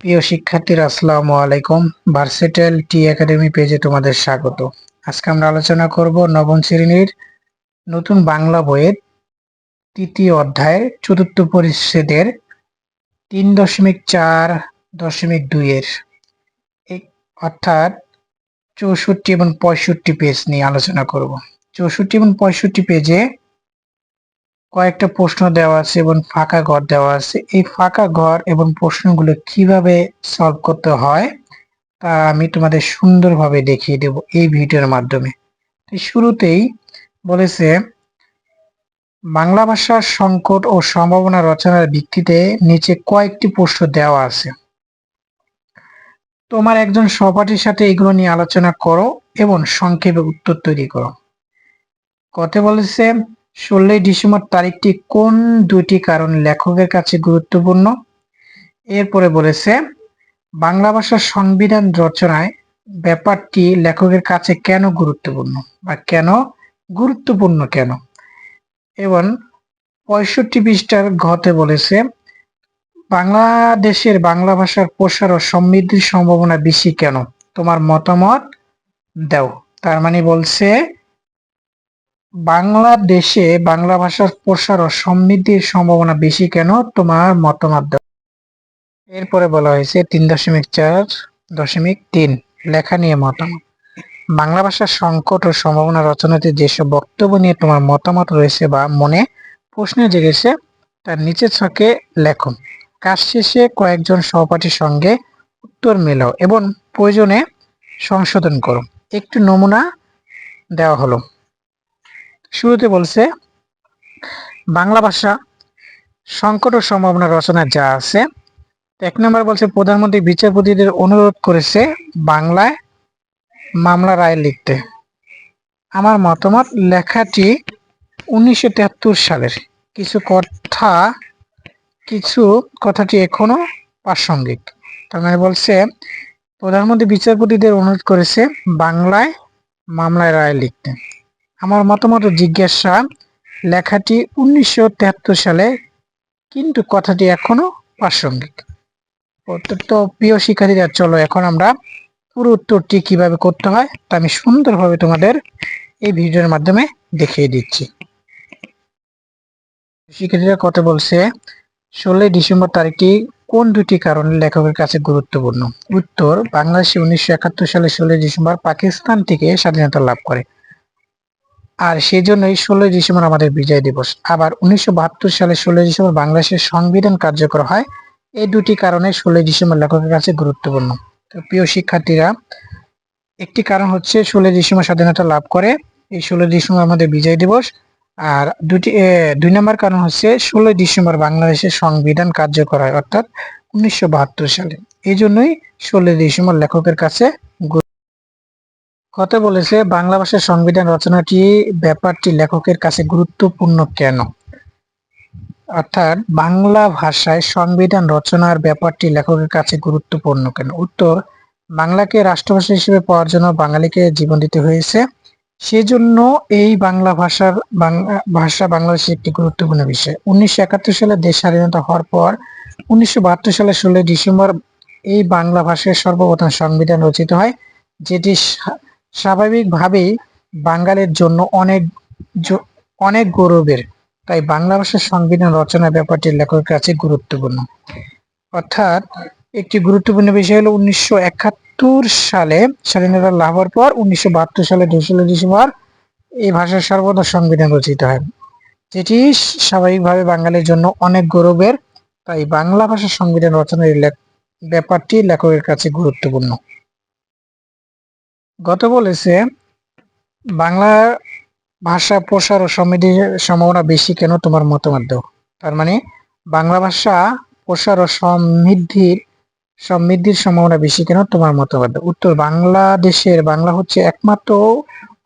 প্রিয় শিক্ষার্থীরা, আসসালামু আলাইকুম। ভার্সেটেল টি একাডেমি পেজে তোমাদের স্বাগত। আজকে আমরা আলোচনা করব নবম শ্রেণির নতুন বাংলা বইয়ের তৃতীয় অধ্যায়ের চতুর্থ পরিচ্ছেদের তিন দশমিক চার দশমিক দুইয়ের অর্থাৎ চৌষট্টি এবং পঁয়ষট্টি পেজ নিয়ে আলোচনা করব। চৌষট্টি এবং পঁয়ষট্টি পেজে কয়েকটা প্রশ্ন দেওয়া আছে এবং ফাঁকা ঘর দেওয়া আছে। এই ফাঁকা ঘর এবং প্রশ্নগুলো কীভাবে সলভ করতে হয়, তা আমি তোমাদের সুন্দরভাবে দেখিয়ে দেব এই ভিডিওর মাধ্যমে। শুরুতেই বলেছে, বাংলা ভাষার সংকট ও সম্ভাবনা রচনার ভিত্তিতে নিচে কয়েকটি প্রশ্ন দেওয়া আছে। তোমার একজন সহপাঠীর সাথে এগুলো নিয়ে আলোচনা করো এবং সংক্ষেপে উত্তর তৈরি করো। কত বলেছে ষোলোই ডিসেম্বর তারিখটি কোন দুটি কারণ লেখকের কাছে গুরুত্বপূর্ণ? এরপরে বলেছে, বাংলা ভাষার সংবিধান রচনায় ব্যাপারটি লেখকের কাছে কেন গুরুত্বপূর্ণ বা কেন গুরুত্বপূর্ণ কেন? এবং পঁয়ষট্টি পৃষ্ঠার ঘতে বলেছে, বাংলাদেশের বাংলা ভাষার প্রসার ও সমৃদ্ধির সম্ভাবনা বেশি কেন? তোমার মতামত দাও। তার মানে বলছে বাংলাদেশে বাংলা ভাষার প্রসার ও সমৃদ্ধির সম্ভাবনা বেশি কেন? তোমার মতামত এরপরে বলা হয়েছে তিন দশমিক চার, দশমিক তিন, লেখা নিয়ে মতামত। বাংলা ভাষার সংকট ও সম্ভাবনা রচনাতে যেসব বক্তব্য নিয়ে তোমার মতামত রয়েছে বা মনে প্রশ্ন জেগেছে, তার নিচের ছকে লেখন কাজ শেষে কয়েকজন সহপাঠীর সঙ্গে উত্তর মেলাও এবং প্রয়োজনে সংশোধন করো। একটু নমুনা দেওয়া হলো। শুরুতে বলছে, বাংলা ভাষা সংকট ও সম্ভাবনা রচনা যা আছে এক নম্বর বলছে, প্রধানমন্ত্রী বিচারপতিদের অনুরোধ করেছে বাংলায় মামলা রায় লিখতে। আমার মতামত, লেখাটি উনিশশো সালের। কিছু কথা, কিছু কথাটি এখনও প্রাসঙ্গিক। তার মানে বলছে, প্রধানমন্ত্রী বিচারপতিদের অনুরোধ করেছে বাংলায় মামলায় রায় লিখতে। আমার মতামত জিজ্ঞাসা, লেখাটি উনিশশো সালে, কিন্তু কথাটি এখনও প্রাসঙ্গিক। তো প্রিয় শিক্ষার্থীরা, চলো এখন আমরা পুরো উত্তরটি কীভাবে করতে হয় তা আমি সুন্দরভাবে তোমাদের এই ভিডিওর মাধ্যমে দেখিয়ে দিচ্ছি। শিক্ষার্থীরা, কথা বলছে, ষোলোই ডিসেম্বর তারিখটি কোন দুটি কারণে লেখকের কাছে গুরুত্বপূর্ণ? উত্তর, বাংলাদেশে উনিশশো একাত্তর সালে ষোলোই ডিসেম্বর পাকিস্তান থেকে স্বাধীনতা লাভ করে। আর সেই জন্যই ষোলোই ডিসেম্বর আমাদের বিজয় দিবস। আবার উনিশশো বাহাত্তর সালে ষোলোই ডিসেম্বর বাংলাদেশের সংবিধান কার্যকর হয়। এই দুটি কারণে ষোলোই ডিসেম্বর লেখকের কাছে গুরুত্বপূর্ণ। তো প্রিয় শিক্ষার্থীরা, একটি কারণ হচ্ছে ষোলোই ডিসেম্বর স্বাধীনতা লাভ করে। এই ষোলোই ডিসেম্বর আমাদের বিজয় দিবস। আর দুটি দুই নম্বর কারণ হচ্ছে ষোলোই ডিসেম্বর বাংলাদেশের সংবিধান কার্যকর হয়, অর্থাৎ উনিশশো বাহাত্তর সালে। এই জন্যই ষোলোই ডিসেম্বর লেখকের কাছে কথা বলেছে, বাংলা ভাষার সংবিধান রচনাটি ব্যাপারটি লেখকের কাছে গুরুত্বপূর্ণ কেন? অর্থাৎ, বাংলা ভাষায় সংবিধান রচনার ব্যাপারটি লেখকের কাছে গুরুত্বপূর্ণ কেন? উত্তর, বাংলাকে রাষ্ট্রভাষা হিসেবে পাওয়ার জন্য বাঙালিকে জীবন দিতে হয়েছে। সেজন্য এই বাংলা ভাষার ভাষা বাংলাদেশের একটি গুরুত্বপূর্ণ বিষয়। উনিশশো একাত্তর সালে দেশ স্বাধীনতা হওয়ার পর, উনিশশো বাহাত্তর সালের ষোলোই ডিসেম্বর এই বাংলা ভাষায় সর্বপ্রথম সংবিধান রচিত হয়, যেটি স্বাভাবিকভাবেই বাঙালির জন্য অনেক অনেক গৌরবের। তাই বাংলা ভাষার সংবিধান রচনা ব্যাপারটি লেখকের কাছে গুরুত্বপূর্ণ। অর্থাৎ একটি গুরুত্বপূর্ণ বিষয় হলো উনিশশো একাত্তর সালে স্বাধীনতা লাভের পর উনিশশো বাহাত্তর সালে দোসরা ডিসেম্বর এই ভাষার সর্বদা সংবিধান রচিত হয়। যেটি স্বাভাবিকভাবে বাঙালির জন্য অনেক গৌরবের। তাই বাংলা ভাষার সংবিধান রচনার ব্যাপারটি লেখকের কাছে গুরুত্বপূর্ণ। গত বলেছে, বাংলা ভাষা প্রসার ও সমৃদ্ধির সম্ভাবনা বেশি কেন তোমার মতামত দাও? তার মানে বাংলা ভাষা প্রসার ও সমৃদ্ধির সমৃদ্ধির সম্ভাবনা বেশি কেন তোমার মতামত দাও? উত্তর, বাংলাদেশের বাংলা হচ্ছে একমাত্র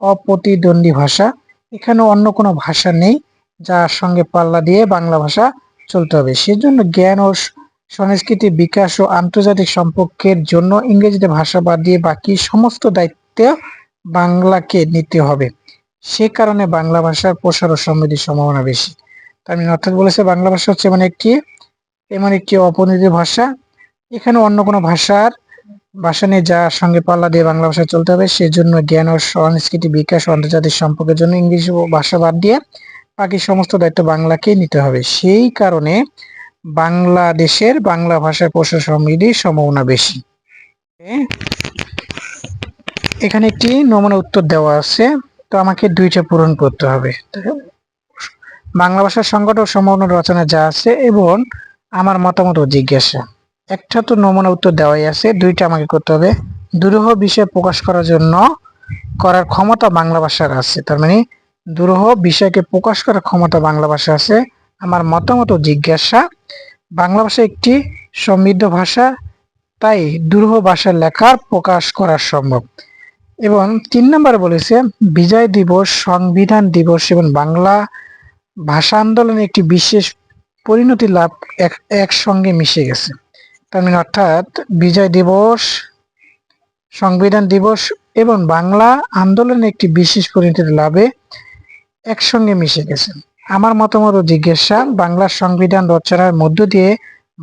অপ্রতিদ্বন্দ্বী ভাষা। এখানে অন্য কোনো ভাষা নেই যার সঙ্গে পাল্লা দিয়ে বাংলা ভাষা চলতে হবে। সেজন্য জ্ঞান ও সংস্কৃতি বিকাশ ও আন্তর্জাতিক সম্পর্কের জন্য ইংরেজিতে ভাষা বাদ দিয়ে বাকি সমস্ত দায়িত্ব বাংলাকে নিতে হবে। সে কারণে বাংলা ভাষার প্রসার ও সমৃদ্ধির সম্ভাবনা বেশি। তার মানে অর্থাৎ বলেছে বাংলা ভাষা হচ্ছে এমন একটি এমন একটি অপনীতি ভাষা। এখানে অন্য কোনো ভাষার ভাষা নিয়ে যার সঙ্গে পাল্লা দিয়ে বাংলা ভাষা চলতে হবে। সেজন্য জ্ঞান ও সংস্কৃতি বিকাশ আন্তর্জাতিক সম্পর্কের জন্য ইংরেজি ভাষা বাদ দিয়ে বাকি সমস্ত দায়িত্ব বাংলাকেই নিতে হবে। সেই কারণে বাংলাদেশের বাংলা ভাষার প্রসার সমৃদ্ধির সম্ভাবনা বেশি। এখানে একটি নমুনা উত্তর দেওয়া আছে। তো আমাকে দুইটা পূরণ করতে হবে। বাংলা ভাষার সংকট ও সম্ভাবনা রচনা যা আছে এবং আমার মতামত ও জিজ্ঞাসা। একটা তো নমুনা উত্তর দেওয়াই আছে, দুইটা আমাকে করতে হবে। দুরূহ বিষয় প্রকাশ করার জন্য করার ক্ষমতা বাংলা ভাষার আছে। তার মানে দুরূহ বিষয়কে প্রকাশ করার ক্ষমতা বাংলা ভাষা আছে। আমার মতামত ও জিজ্ঞাসা, বাংলা ভাষা একটি সমৃদ্ধ ভাষা, তাই দুরূহ ভাষার লেখার প্রকাশ করা সম্ভব। এবং তিন নম্বর বলেছে, বিজয় দিবস, সংবিধান দিবস এবং বাংলা ভাষা আন্দোলনে একটি বিশেষ পরিণতি লাভ এক, একসঙ্গে মিশে গেছে। তার মানে অর্থাৎ বিজয় দিবস, সংবিধান দিবস এবং বাংলা আন্দোলনে একটি বিশেষ পরিণতি লাভে একসঙ্গে মিশে গেছে। আমার মতামত ও জিজ্ঞাসা, বাংলা সংবিধান রচনার মধ্য দিয়ে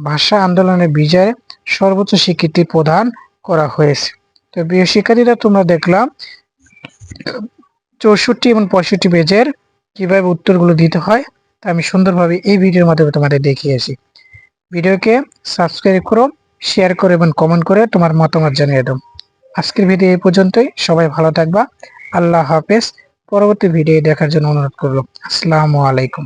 ভাষা আন্দোলনের বিজয় সর্বোচ্চ স্বীকৃতি প্রদান করা হয়েছে। তো প্রিয় শিক্ষার্থীরা, তোমরা দেখলাম, চৌষট্টি এবং পঁয়ষট্টি পেজের কীভাবে উত্তরগুলো দিতে হয়, তা আমি সুন্দরভাবে এই ভিডিওর মাধ্যমে তোমাদের দেখিয়েছি ভিডিওকে সাবস্ক্রাইব করো শেয়ার করো এবং কমেন্ট করে তোমার মতামত জানিয়ে দাও। আজকের ভিডিও এই পর্যন্তই, সবাই ভালো থাকবা। আল্লাহ হাফেজ। পরবর্তী ভিডিও দেখার জন্য অনুরোধ করল আসসালামু আলাইকুম।